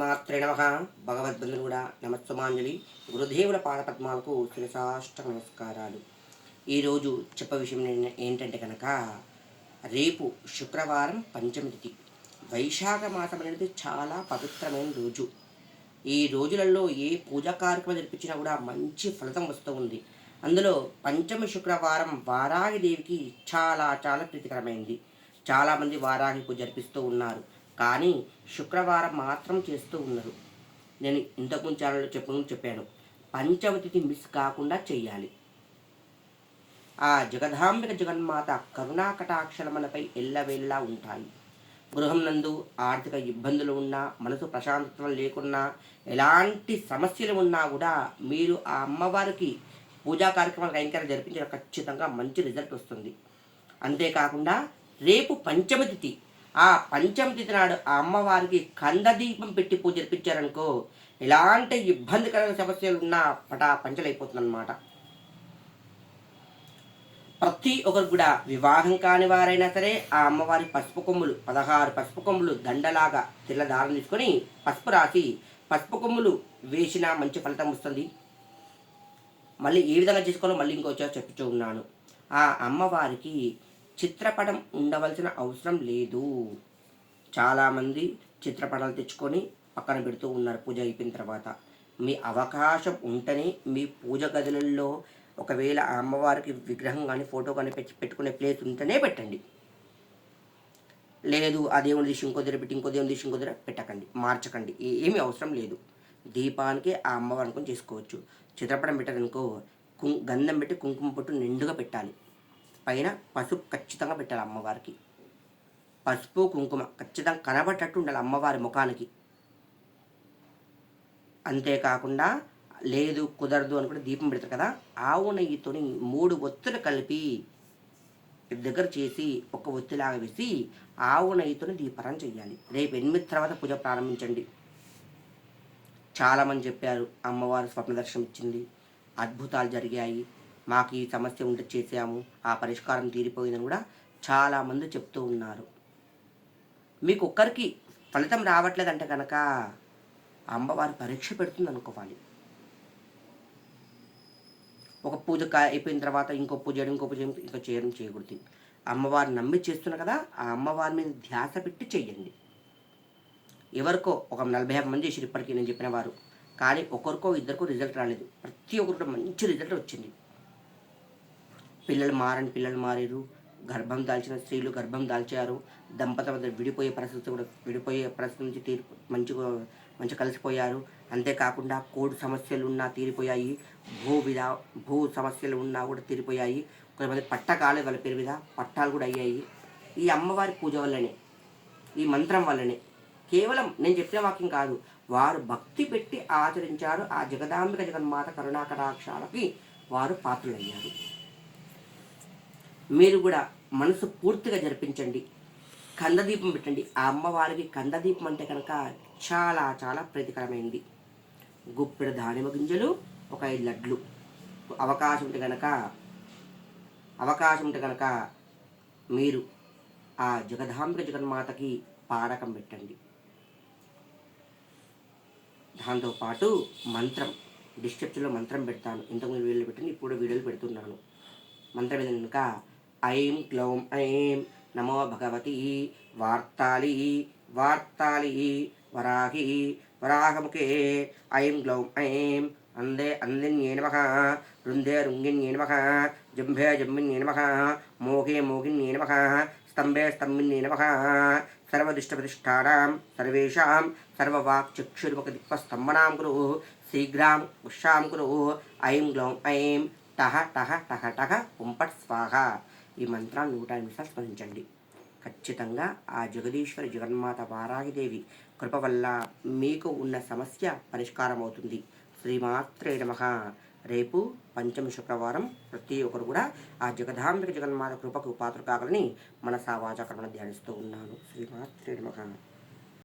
మాత్రే నమ. భగవద్బంధులు కూడా నమస్సుమాంజలి. గురుదేవుల పాదపద్మాలకు శిరసాష్ట నమస్కారాలు. ఈరోజు చెప్ప విషయం ఏంటంటే కనుక రేపు శుక్రవారం పంచమి తిథి. వైశాఖ మాసం అనేది చాలా పవిత్రమైన రోజు. ఈ రోజులలో ఏ పూజా కార్యక్రమం జరిపించినా కూడా మంచి ఫలితం వస్తూ ఉంది. అందులో పంచమి శుక్రవారం వారాహి దేవికి చాలా చాలా ప్రీతికరమైంది. చాలామంది వారాహి పూజ జరిపిస్తూ ఉన్నారు. కానీ శుక్రవారం మాత్రం చేస్తూ ఉన్నారు నేను ఇంతకుముందు ఛానల్లో చెప్పను చెప్పాను. పంచవతిథి మిస్ కాకుండా చేయాలి ఆ జగదాంబిక జగన్మాత కరుణా కటాక్షల మనపై ఉంటాయి. గృహం నందు ఆర్థిక ఇబ్బందులు ఉన్నా మనసు ప్రశాంతత లేకున్నా ఎలాంటి సమస్యలు ఉన్నా కూడా మీరు ఆ అమ్మవారికి పూజా కార్యక్రమాలు కైంకర్యం జరిపించడం ఖచ్చితంగా మంచి రిజల్ట్ వస్తుంది. అంతేకాకుండా రేపు పంచమ తిథి ఆ పంచమ తిథి నాడు ఆ అమ్మవారికి కందదీపం పెట్టి పూజ జరిపించారనుకో ఎలాంటి ఇబ్బందికరమైన సమస్యలు ఉన్నా పటా పంచలైపోతుందన్నమాట ప్రతి ఒక్కరు కూడా వివాహం కాని వారైనా సరే ఆ అమ్మవారి పసుపు కొమ్ములు పదహారు పసుపు కొమ్ములు దండలాగా తెల్ల దారం తీసుకొని పసుపు రాసి పసుపు కొమ్ములు వేసిన మంచి ఫలితం వస్తుంది. మళ్ళీ ఏ విధంగా చేసుకోవాలో మళ్ళీ ఇంకొచ్చా చెప్పుచూ ఉన్నాను. ఆ అమ్మవారికి చిత్రపటం ఉండవలసిన అవసరం లేదు. చాలామంది చిత్రపటాలు తెచ్చుకొని పక్కన పెడుతూ ఉన్నారు పూజ అయిపోయిన తర్వాత. మీ అవకాశం ఉంటేనే మీ పూజ గదులలో ఒకవేళ అమ్మవారికి విగ్రహం కానీ ఫోటో కానీ పెట్టి పెట్టుకునే ప్లేస్ ఉంటేనే పెట్టండి. లేదు ఆ దేవుని దిశ ఇంకో దగ్గర పెట్టి ఇంకో దేవుని దిశ ఇంకో దగ్గర పెట్టకండి మార్చకండి ఏమి ఏమీ అవసరం లేదు. దీపానికి ఆ అమ్మవారిని అనుకుని చేసుకోవచ్చు చిత్రపటం పెట్టారనుకో కుం గంధం పెట్టి కుంకుమ పొట్టు నిండుగా పెట్టాలి. పైన పసుపు ఖచ్చితంగా పెట్టాలి అమ్మవారికి. పసుపు కుంకుమ ఖచ్చితంగా కనబట్టట్టు ఉండాలి అమ్మవారి ముఖానికి. అంతేకాకుండా లేదు కుదరదు అనుకుంటే దీపం పెడతారు కదా ఆవు నెయ్యితోని మూడు ఒత్తులు కలిపి దగ్గర చేసి ఒక ఒత్తిలాగా వేసి ఆవు నెయ్యితోని దీపారం చేయాలి రేపు ఎనిమిది తర్వాత పూజ ప్రారంభించండి. చాలామంది చెప్పారు అమ్మవారు స్వప్న దర్శనం ఇచ్చింది అద్భుతాలు జరిగాయి మాకు ఈ సమస్య ఉంటే చేసాము ఆ పరిష్కారం తీరిపోయిందని కూడా చాలామంది చెప్తూ ఉన్నారు. మీకు ఒక్కరికి ఫలితం రావట్లేదంటే కనుక అమ్మవారు పరీక్ష పెడుతుంది అనుకోవాలి ఒక పూజ అయిపోయిన తర్వాత ఇంకో పూజ చేయడం ఇంకో పూజ చేయడం, ఇంకో చేయడం చేయకూడదు. అమ్మవారిని నమ్మి చేస్తున్న కదా ఆ అమ్మవారి మీద ధ్యాస పెట్టి చెయ్యండి. ఎవరికో ఒక నలభై యాభై మంది చేసి ఇప్పటికీ నేను చెప్పిన వారు. కానీ ఒకరికో ఇద్దరికో రిజల్ట్ రాలేదు. ప్రతి ఒక్కరు కూడా మంచి రిజల్ట్ వచ్చింది. పిల్లలు మారని పిల్లలు మారారు. గర్భం దాల్చిన స్త్రీలు గర్భం దాల్చారు. దంపతుల మధ్య విడిపోయే పరిస్థితి కూడా విడిపోయే పరిస్థితి నుంచి తీరి మంచిగా మంచి కలిసిపోయారు. అంతేకాకుండా కోడ్ సమస్యలు ఉన్నా తీరిపోయాయి. భూ విధా భూ సమస్యలు ఉన్నా కూడా తీరిపోయాయి. కొంతమంది పట్ట కాలే వాళ్ళ పేరు మీద పట్టాలు కూడా అయ్యాయి. ఈ అమ్మవారి పూజ వల్లనే ఈ మంత్రం వల్లనే కేవలం నేను చెప్పిన వాక్యం కాదు వారు భక్తి పెట్టి ఆచరించారు. ఆ జగదాంబిక జగన్మాత కరుణాకటాక్షాలకి వారు పాత్రులయ్యారు. మీరు కూడా మనసు పూర్తిగా జరిపించండి. కందదీపం పెట్టండి. ఆ అమ్మవారికి కందదీపం అంటే కనుక చాలా చాలా ప్రీతికరమైంది. గుప్పెడు దానిమ్మ గింజలు ఒక ఐదు లడ్లు. అవకాశం ఉంటే కనుక అవకాశం ఉంటే కనుక మీరు ఆ జగదాంబిక జగన్మాతకి పాడకం పెట్టండి. దాంతోపాటు మంత్రం డిస్క్రిప్షన్లో మంత్రం పెడతాను. ఇంతకుముందు వీడియోలు పెట్టండి ఇప్పుడు వీడియోలు పెడుతున్నాను. మంత్రం ఏదైనా కనుక ఐం క్లౌం ఐం నమో భగవతి వార్తాళి వార్తాళి వరాహి వరాహముఖే ఐం గ్లౌం ఐం అందే అందిన్యే నమ రుందే రుంగిన్యే నమ జంభే జంబిన్యే నమ మోఘే మోగిన్యే నమ స్తంభే స్తంభిన్యే నమ సర్వదుష్టప్రతిష్టానాం సర్వేషాం సర్వవాక్చక్షుర్ముఖదిక్వస్తంభనాం కురు శీఘ్రాం ఉషాం కురు ఐం గ్లౌం ఐం టహ టహ టహ టహ ఉంపట్ స్వాహ ఈ మంత్రాన్ని నూట ఎనిమిది సార్లు స్మరించండి. ఖచ్చితంగా ఆ జగదీశ్వరి జగన్మాత వారాహిదేవి కృప వల్ల మీకు ఉన్న సమస్య పరిష్కారం అవుతుంది శ్రీమాత్రే నమ. రేపు పంచమి శుక్రవారం ప్రతి ఒక్కరు కూడా ఆ జగదాంబిక జగన్మాత కృపకు పాత్ర కాగలని మనసా వాచా ధ్యానిస్తూ ఉన్నాను. శ్రీమాత్రే నమ.